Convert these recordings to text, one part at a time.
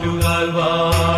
Portugal, bye.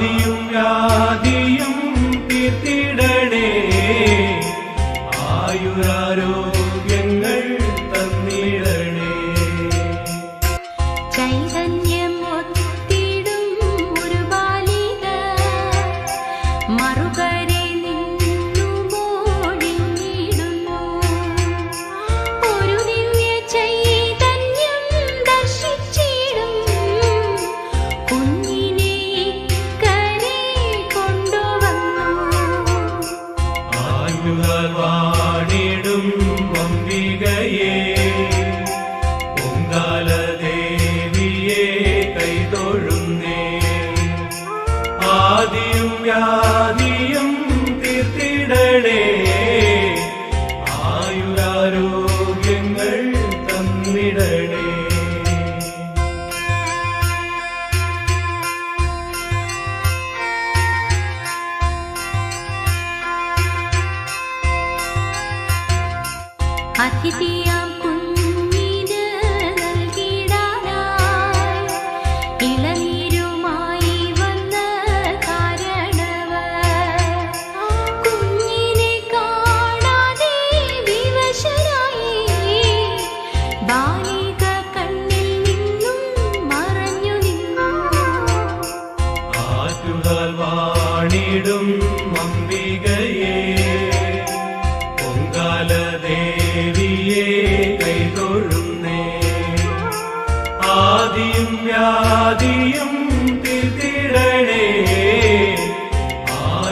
ആദിയും വ്യാധിയും തീർത്തിടണേ. ആയുരാരോഗ്യങ്ങൾ തന്നിടണേ. ചൈതന്യ വ്യാധിയും തീർത്തിടണേ. ആയുരാരോഗ്യങ്ങൾ തന്നിടണേ. അതിഥിയാം കൈതൊഴുന്നേ ആദിയും വ്യാധിയും